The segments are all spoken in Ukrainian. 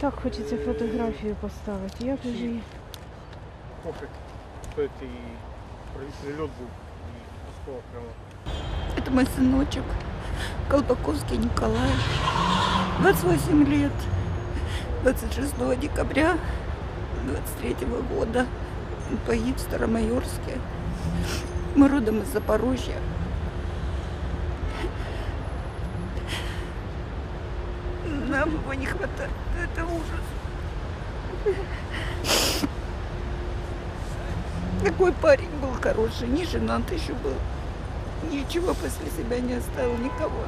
Так хочеться фотографію поставити. Як же її? Попит. Стоїть і прильот був, і осколок прямо. Это мой сыночек, Колпаковский Николай, 28 лет, 26 декабря 23 года. Он погиб в Старомайорске. Мы родом из Запорожья. Нам его не хватает. Это ужас. Такой парень был хороший, не женат еще был. Ничего после себя не оставил никого.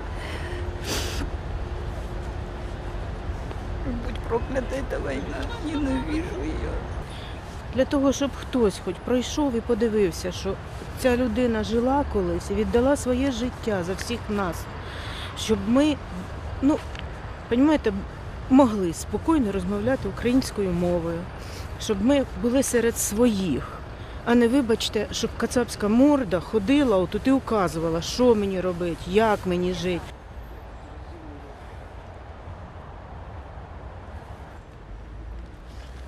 Будь проклята эта война, ненавижу ее. Для того, щоб хтось хоч пройшов і подивився, що ця людина жила колись і віддала своє життя за всіх нас, щоб ми, ну, розумієте, могли спокійно розмовляти українською мовою, щоб ми були серед своїх, а не вибачте, щоб кацапська морда ходила отут і указувала, що мені робити, як мені жити.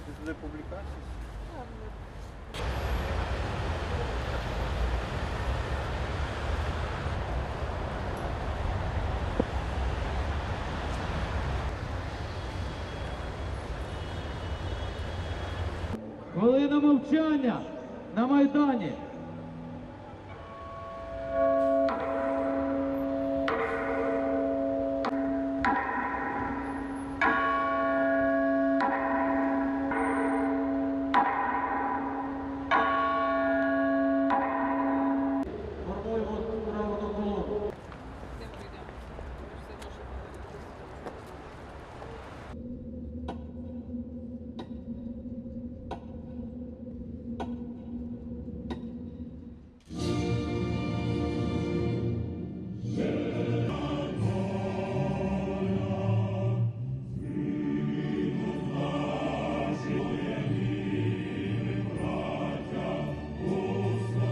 Ти туди публікації? Хвилина мовчання на Майдані.